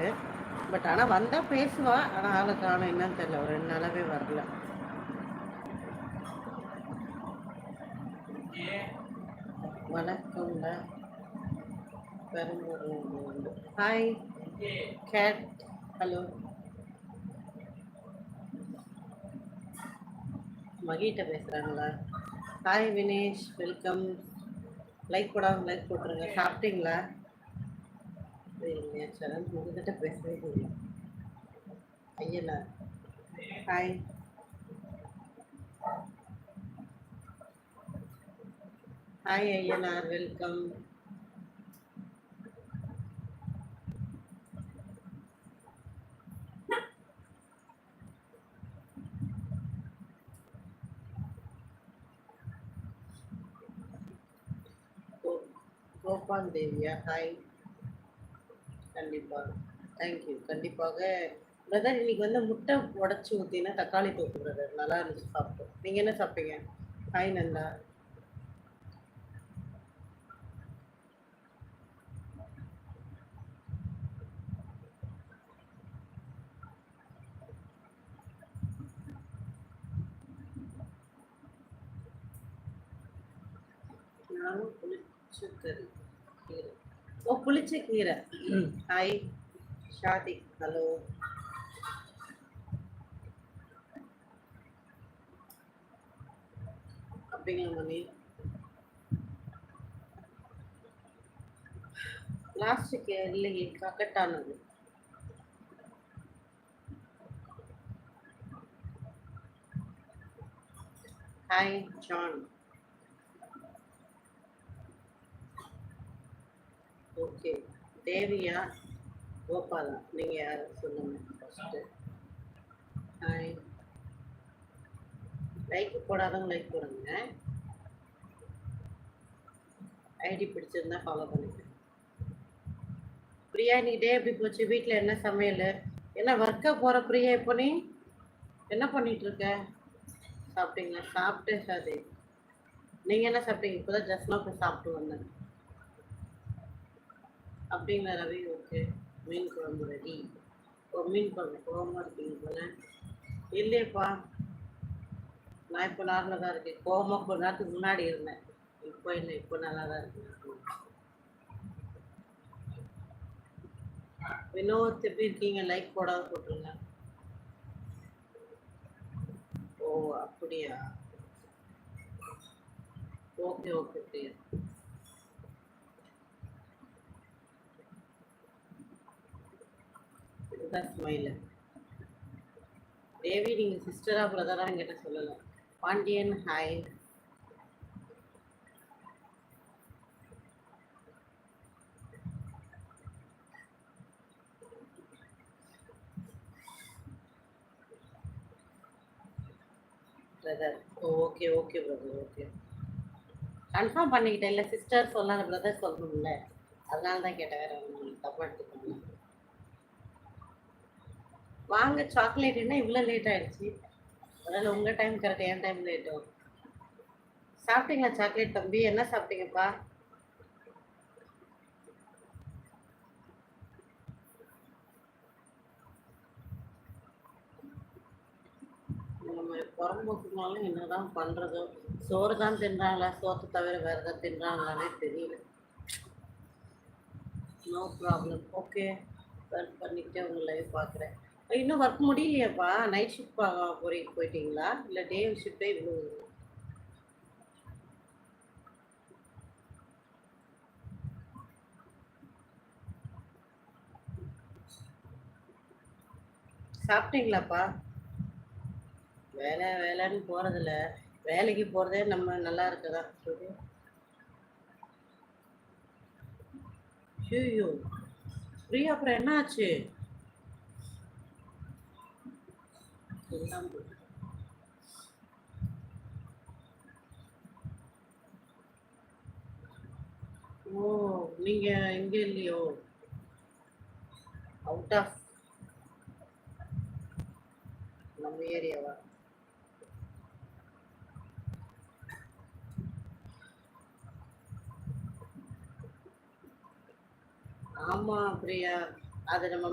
இருக்கு. பட் ஆனால் வந்தால் பேசுவா. ஆனால் ஆளுக்கு காணும் என்னன்னு தெரியல. ஒரு ரெண்டு நாளாவே வரல. வணக்கம்ல பெரும்பூர் ஹாய் கேட் ஹலோ மகிட்ட பேசுகிறாங்களா ஹாய் வினேஷ் வெல்கம் லைக் போடாம லைக் போட்டுருங்க. சாப்பிட்டீங்களா? என் சரண் உங்ககிட்ட பேசவே இல்லை Ayyanar hi hi Ayyanar welcome Gopal தேவியா hi கண்டிப்பாக தேங்க்யூ கண்டிப்பாக. பிரதர் இன்னைக்கு வந்து முட்டை உடச்சி ஊற்றினா தக்காளி தொக்கு பிரதர் நல்லா இருந்துச்சு சாப்பிட்டோம். நீங்கள் என்ன சாப்பிட்டீங்க? ஹாய் நந்தா. நானும் புளிச்சக்கறி கீரை ஓ புளிச்ச கீரை. Hi Shadi hello. அப்படிங்களா மணி லாஸ்ட்டுக்கு இல்லையே கக்கட்டானது ஹாய் ஜான் ஓகே. தேவியா? கோபாலா. நீங்கள் யார்? சொல்லுங்கள் ஃபஸ்ட்டு ஹாய் லைக் போடாதவங்க லைக் போடுங்க. ஐடி பிடிச்சிருந்தா ஃபாலோ பண்ணிக்கோங்க பிரியா நீ டே எப்படி போச்சு? வீட்டில் என்ன சமையல்? என்ன ஒர்க்கை போகிற பிரியா இப்போ நீ? என்ன பண்ணிட்டு இருக்க? சாப்பிட்டீங்களா? சாப்பிட்டேன் சாதி. நீங்கள் என்ன சாப்பிட்டீங்க? இப்போ தான் ஜஸ்ட்லாம் போய் சாப்பிட்டு வந்தேன். அப்படிங்களா ரவி ஓகே மீன் குழம்பு ரெடி ஓ மீன் குழம்பு கோவமாக இருக்கீங்க போல. இல்லையப்பா. நான் இப்போ நார்மலாக தான் இருக்கேன். கோவமாக கொஞ்ச நேரத்துக்கு முன்னாடி இருந்தேன். இப்போ இல்லை இப்போ நல்லா தான் இருக்கேன் வினோத் எப்படி இருக்கீங்க? லைக் போடாத போட்டுருங்க. ஓ அப்படியா? ஓகே ஓகே பிரியா இதுதான் ஸ்மைலு தேவி நீங்கள் சிஸ்டரா பிரதராக என்கிட்ட சொல்லலாம் Pandian hi brother okay okay brother okay confirm பண்ணிக்கிட்டேன் இல்லை சிஸ்டர் சொல்லாத பிரதர் சொல்லணும்ல. அதனால தான் கேட்டேன் வேற தப்பாக எடுத்துக்கோங்க. வாங்க சாக்லேட் என்ன இவ்வளோ லேட் ஆயிடுச்சு? அதனால் உங்கள் டைம் கரெக்ட் என் டைம் லேட்டோ சாப்பிட்டீங்களா சாக்லேட் தம்பி? என்ன சாப்பிட்டீங்கப்பா? நம்ம புறம்போக்குனாலும் என்னதான் பண்ணுறதோ சோறு தான் தின்றாங்களா? சோத்தை தவிர வேறு எதாவது தின்றாங்களானே தெரியல. நோ ப்ராப்ளம் ஓகே பண்ணிக்கிட்டே உங்கள் லைவ் பார்க்குறேன் இன்னும் ஒர்க் முடியலையாப்பா? நைட் ஷிஃப்ட் போறீ போயிட்டீங்களா? இல்லை டே ஷிஃப்டே இவ்வளோ சாப்பிட்டீங்களாப்பா? வேலை வேலைன்னு போகிறதில்ல வேலைக்கு போகிறதே நம்ம நல்லா இருக்குதா? சொல்லி ஐயோ பிரியா அப்புறம் என்ன ஆச்சு எல்லாம் ஓ நீங்க எங்க இல்லையோ? அவுட் ஆஃப் நம்ம ஏரியாவா? ஆமா பிரியா. அது நம்ம